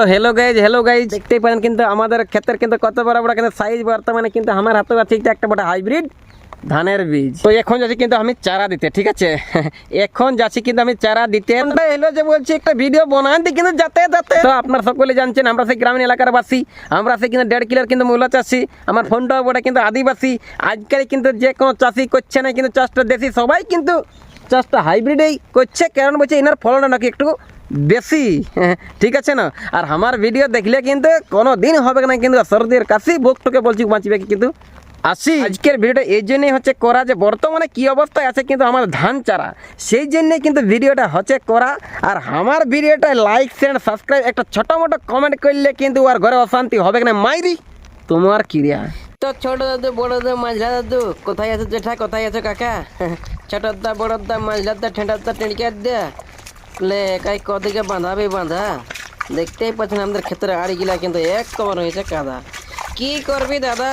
তো hello guys hello guys দেখতেই পারেন কিন্তু আমাদের ক্ষেতের কিন্তু কত বড় বড় কিন্তু সাইজ বর্তমানে কিন্তু আমার হাতে আছে একটা একটা বড় হাইব্রিড ধানের বীজ। তো এখন যাচ্ছি কিন্তু আমি চারা দিতে ঠিক আছে? এখন যাচ্ছি কিন্তু আমি চারা দিতে। এলো যে বলছি একটা ভিডিও বানাতে কিন্তু যাতে যাতে। তো আপনার সকলে জানছেন আমরা সেই গ্রামীণ এলাকার বাসি আমরা সেই কিন্তু দেড় কিলোর কিন্তু মূল্য চাষি আমার ফোনটাও বটে কিন্তু আদিবাসী। আজকাল কিন্তু যে কোনো চাষি করছে না কিন্তু চাষটা দেশি সবাই কিন্তু চাষটা হাইব্রিডেই করছে। কারণ বলছে এনার ফলনটা নাকি একটু বেশি। ঠিক আছে না? আর আমার ভিডিও দেখলে কিন্তু কোনো দিন হবে না কিন্তু সর্দির কাশি বুকটুকে বলছি, বাঁচবে কিন্তু? আসি। আজকের ভিডিওটা এই জন্যই হচ্ছে করা যে বর্তমানে কি অবস্থায় আছে কিন্তু আমার ধান চারা। সেই জন্যই কিন্তু ভিডিওটা হচ্ছে করা। আর আমার ভিডিওটা লাইক শেয়ার সাবস্ক্রাইব একটা ছোট মোটো কমেন্ট করলে কিন্তু আর ঘরে অশান্তি হবে না। মাইরি, তোমার ক্রিয়া তো ছোট দাদু, বড় দাদু মাঝলা দাদু, কোথায় আছো জেঠা, কোথায় আছো কাকা? ছোট দা বড় দা মাঝলা দা ঠেঁটা দা টেঁড়িকার দে লে একাই কদিকে বাঁধাবে বাঁধা দেখতেই পাচ্ছেন আমাদের ক্ষেত্রে আড়িগুলা কিন্তু এক কমর হয়েছে কাদা কি করবি দাদা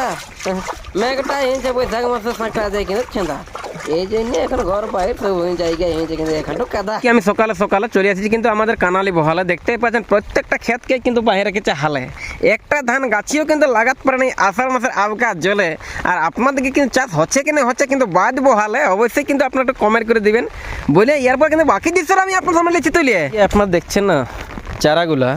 মেঘটা হেঁচে বৈশাখ মাসে ফাঁকা যায় কিন্তু ছেঁদা এই জন্য এখন ঘর বাইরে ওই জায়গায় হেঁচে কিন্তু এখানটা কাদা। আমি সকালে সকালে চলে আসছি কিন্তু আমাদের কানালি বহালে দেখতেই পাচ্ছেন প্রত্যেকটা ক্ষেতকে কিন্তু বাইরে রেখেছে হালে। একটা ধান গাছিও কিন্তু লাগাতে পারে নাই আষাঢ় মাসের আবকা জলে আর আপনাদেরকে কিন্তু চাষ হচ্ছে কি না হচ্ছে কিন্তু বাদ বহালে অবশ্যই কিন্তু আপনারা একটু কমেন্ট করে দিবেন। বলে এরপর কিন্তু বাকি দৃশ্যটা আমি আপনার সামনে লিখি তুলিয়ে আপনার দেখছেন না চারাগুলা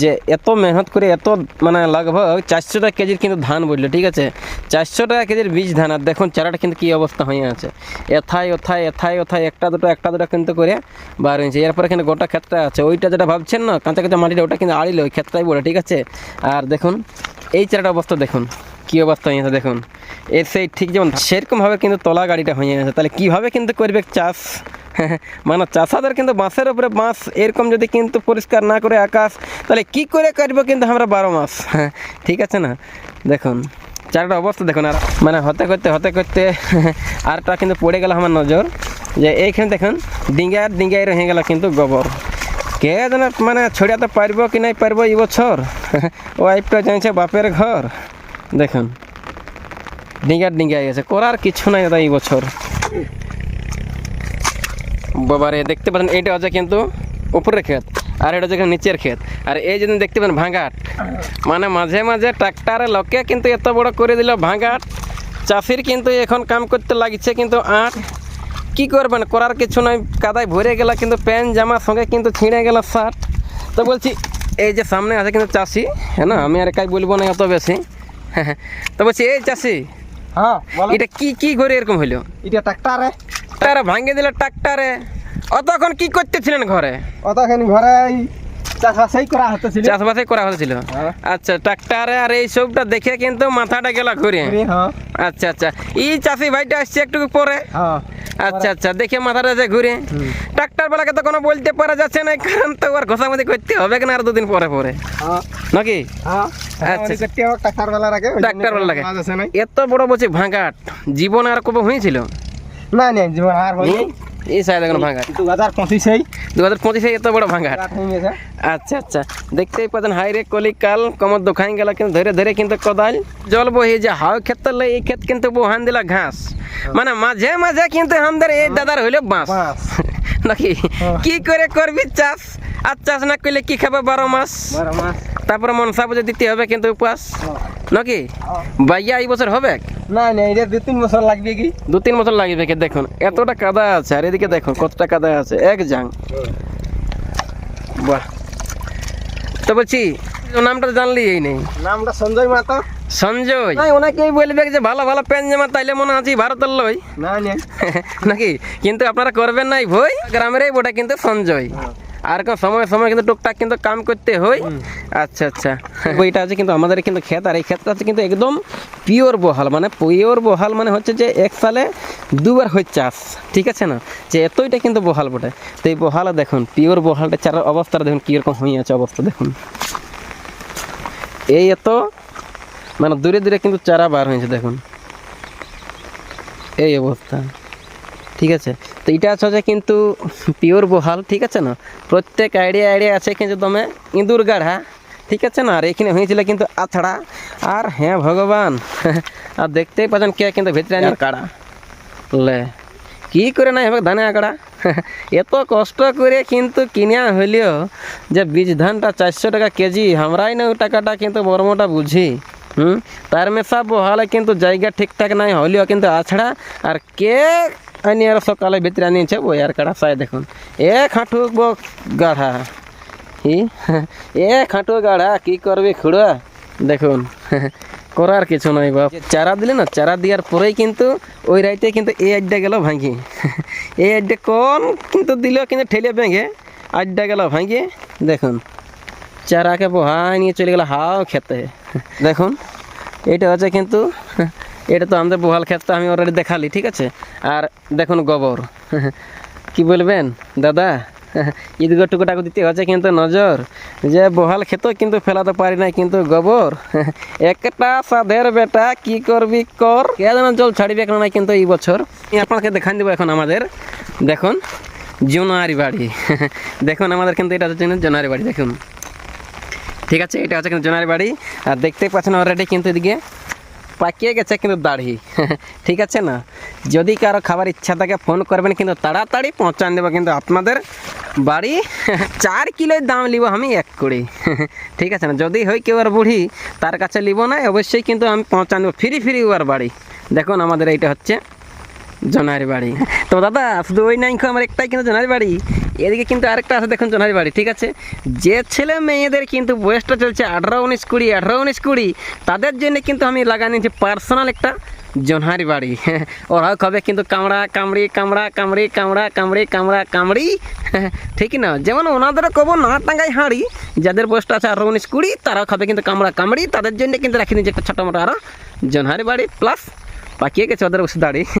যে এত মেহনত করে এত মানে লাগভগ চারশো টাকা কেজির কিন্তু ধান বলল ঠিক আছে? চারশো টাকা কেজির বীজ ধান, আর দেখুন চারাটা কিন্তু কী অবস্থা হয়ে আছে। এথায়, ওথায় এথায়, ওথায়, একটা দুটো একটা দুটো কিন্তু করে বার হয়েছে। এরপরে কিন্তু গোটা ক্ষেতটা আছে। ওইটা যেটা ভাবছেন না, কাঁচা কাঁচা মাটিটা, ওটা কিন্তু আড়িল, ওই ক্ষেতটাই বলে, ঠিক আছে? আর দেখুন, এই চারাটা অবস্থা দেখুন, কী অবস্থা হয়ে আছে দেখুন। এর সেই ঠিক যেমন সেরকমভাবে কিন্তু তলা গাড়িটা হয়ে আছে। তাহলে কীভাবে কিন্তু করবে চাষ? মানে চাষাদের কিন্তু বাঁশের উপরে বাঁশ, এরকম যদি কিন্তু পরিষ্কার না করে আকাশ, তাহলে কি করে করব কিন্তু আমরা বারো মাস? হ্যাঁ ঠিক আছে না? দেখুন। চারটা অবস্থা দেখুন আর মানে হতে করতে হতে করতে আরটা কিন্তু পড়ে গেল আমার নজর। যে এইখানে দেখুন ডিঙ্গার ডিঙ্গাই রয়ে গেল কিন্তু গোবর। কে যেন মানে ছড়িয়াতে পারব কি নাই পারব এই বছর? ওয়াইফটা জানছে বাপের ঘর। দেখুন ডিঙ্গার ডিঙ্গাই গেছে। করার কিছু নাই দাদা এই বছর। বাবারে, দেখতে পাচ্ছেন এইটা হচ্ছে কিন্তু উপরের ক্ষেত। আর এটা হচ্ছে নিচের ক্ষেত। আর এই যদি দেখতে পান ভাঙাট। মানে মাঝে মাঝে ট্রাক্টারে লোকে কিন্তু এত বড় করে দিল ভাঙাট। চাষির কিন্তু এখন কাম করতে লাগছে কিন্তু আট। কি করবেন? করার কিছু নয় কাদায় ভরে গেল কিন্তু প্যান্ট জামার সঙ্গে কিন্তু ছিঁড়ে গেল শার্ট। তো বলছি এই যে সামনে আছে কিন্তু চাষি হ্যাঁ না? আমি আর একাই বলব না অত বেশি। হ্যাঁ তো বলছি এই চাষি হ্যাঁ এটা কি কি করে এরকম হইল? এটা ট্রাক্টরে। ট্রাক্টারে ভাঙে দিল ট্রাক্টারে। অতক্ষণ কি করতেছিলেন ঘরে? অতখানি ঘরে চাষবাসই করা হতেছিল। চাষবাসই করা হয়েছিল হ্যাঁ। আচ্ছা ট্রাক্টারে আর এই সবটা দেখে কিন্তু মাথাটা গেল ঘুরে। হ্যাঁ। আচ্ছা আচ্ছা। এই চাষি ভাইটা আসছে একটু পরে। হ্যাঁ আচ্ছা আচ্ছা দেখে মাথাটা যে ঘুরে। ট্রাক্টার বেলাকে তো কোনো বলতে পারা যাচ্ছে না কারণ তো আর ঘষামতি করতে হবে না আর দুদিন পরে পরে? নাকি? আচ্ছা। ট্রাক্টর বেলা রাখে ট্রাক্টার বেলা লাগে এত বড় বলছি ভাঙাট জীবন আর কবে হয়েছিল? না না জীবন আর? এই সাইড এখন ভাঙাট দু হাজার পঁচিশেই। দু হাজার পঁচিশে এত বড় হয়ে গেছে আচ্ছা আচ্ছা। দেখতেই পাচ্ছেন হাই রে কলিকাল কমর দোকান গেল কিন্তু ধরে ধরে কিন্তু কোদাল জল বহি যে হাও ক্ষেত এই ক্ষেত কিন্তু বহান দিলা ঘাস। মানে মাঝে মাঝে কিন্তু আমাদের এই দাদার হইল বাঁশ। নাকি? হ্যাঁ। কি করে করবি চাষ? আর চাষ না করলে কি খাবে বারো মাস? বারো মাস। তারপরে মনসা পুজো দিতে হবে কিন্তু উপবাস নাকি? বাইয়া এই বছর হবে? না না এটা দু তিন বছর লাগবে কি? দু তিন বছর লাগবে কি? দেখুন এতটা কাদা আছে আর এদিকে দেখুন কতটা কাদা আছে এক জাং। বাহ। তো বলছি নামটা জানলি এই নেই। নামটা সঞ্জয় মাতা। সঞ্জয়? না অনেকেই বলবে যে ভালো ভালো প্যান্ট জামা তাইলে মনে আছে ভারতের লই। না না। নাকি? কিন্তু আপনারা করবেন নাই ভই গ্রামেরই বটা কিন্তু সঞ্জয়। আর কোন সময় সময় কিন্তু টুকটাক কিন্তু কাম করতে হয়। আচ্ছা আচ্ছা। বইটা আছে কিন্তু আমাদের কিন্তু ক্ষেত আর এই ক্ষেতটা আছে কিন্তু একদম পিওর বহাল মানে পিওর বহাল মানে হচ্ছে যে এক সালে দুবার হয় চাষ ঠিক আছে না? যে এতইটা কিন্তু বহাল বটে। তো এই বহালে দেখুন পিওর বহালটা চারার অবস্থাটা দেখুন কীরকম হয়ে আছে অবস্থা দেখুন। এই এত মানে দূরে দূরে কিন্তু চারা বার হয়েছে দেখুন। এই অবস্থা। ঠিক আছে? তো এটা আছে যে কিন্তু পিওর বহাল ঠিক আছে না? প্রত্যেক আইডিয়া আইডিয়া আছে কিন্তু তুমি ইঁদুর গাঢ়া ঠিক আছে না? আর এখানে হয়েছিল কিন্তু আছড়া। আর হ্যাঁ ভগবান। আর দেখতেই পাচ্ছেন কে কিন্তু ভিতরে আনি? কাড়া লে কি করে নাই হবে ধানে আঁকড়া এত কষ্ট করে কিন্তু কিনা হইলেও যে বীজ ধানটা চারশো টাকা কেজি আমরাই না ওই টাকাটা কিন্তু বর্মটা বুঝি। হুম? তার মেশা বহালে কিন্তু জায়গা ঠিকঠাক নাই হইলেও কিন্তু আছড়া। আর কে আনি আর সকালে ভিতরে আনিয়েছে ওই আর কাটা সাই দেখুন। এক হাঁটু বক গাঢ়া কি এ খাটো গাড়া, কি করবি খুড়া? দেখুন, করার কিছু নাই বাপ। চারা দিলে না, চারা দেওয়ার পরেই কিন্তু ওই রাইতে কিন্তু এই আড্ডা গেল ভাঙি এই আড্ডা কোন কিন্তু দিল কিন্তু ঠেলে ভেঙে, আড্ডা গেল ভাঙে দেখুন, চারাকে বহাই নিয়ে চলে গেল হাও খেতে। দেখুন, এটা হচ্ছে কিন্তু এটা তো আমাদের বহাল ক্ষেত আমি অলরেডি দেখালি, ঠিক আছে? আর দেখুন গোবর। কি বলবেন, দাদা? ঈদগর টুকুটাকু দিতে হচ্ছে কিন্তু নজর। যে বহাল খেত কিন্তু ফেলাতে পারি না কিন্তু গোবর। একটা সাধের বেটা, কি করবি কর? কে যেন জল ছাড়িবে কেন না কিন্তু এই বছর। আপনাকে দেখান দেবো এখন আমাদের। দেখুন, জোনারি বাড়ি। দেখুন, আমাদের কিন্তু এটা হচ্ছে জোনারি বাড়ি, দেখুন। ঠিক আছে, এটা হচ্ছে কিন্তু জোনারি বাড়ি। আর দেখতে পাচ্ছেন অলরেডি কিন্তু এদিকে পাকিয়ে গেছে কিন্তু দাড়ি। ঠিক আছে না? যদি কারও খাবার ইচ্ছা থাকে ফোন করবেন কিন্তু তাড়াতাড়ি পৌঁছান দেবো, কিন্তু আপনাদের বাড়ি চার কিলোর দাম নিব আমি এক কুড়ি। ঠিক আছে না? যদি হয় কেউ আর বুড়ি, তার কাছে নিব না, অবশ্যই কিন্তু আমি পৌঁছান দেবো ফ্রি ফ্রি ওর বাড়ি। দেখুন আমাদের এইটা হচ্ছে জোনারি বাড়ি। তো দাদা, শুধু ওই নাই আমার একটাই কিন্তু জোনারি বাড়ি। এদিকে কিন্তু আরেকটা আছে, দেখুন জোনারি বাড়ি, ঠিক আছে? যে ছেলে মেয়েদের কিন্তু বয়সটা চলছে আঠারো উনিশ কুড়ি, আঠারো উনিশ কুড়ি, তাদের জন্য কিন্তু আমি লাগা নিয়েছি পার্সোনাল একটা জোনহারি বাড়ি। ওরাও খাবে কিন্তু কামড়া, কামড়ি কামড়া কামড়ি কামড়া কামড়ি কামড়া, কামড়ি। ঠিক না? যেমন ওনাদের কব না টাঙ্গাই হাঁড়ি, যাদের বয়সটা আছে আঠারো উনিশ কুড়ি, তারাও খাবে কিন্তু কামড়া, কামড়ি। তাদের জন্য কিন্তু রাখি নিয়েছি একটা ছোটো মোটো আরও জোনহারি বাড়ি প্লাস পাকিয়ে গেছে ওদের বসে দাঁড়ি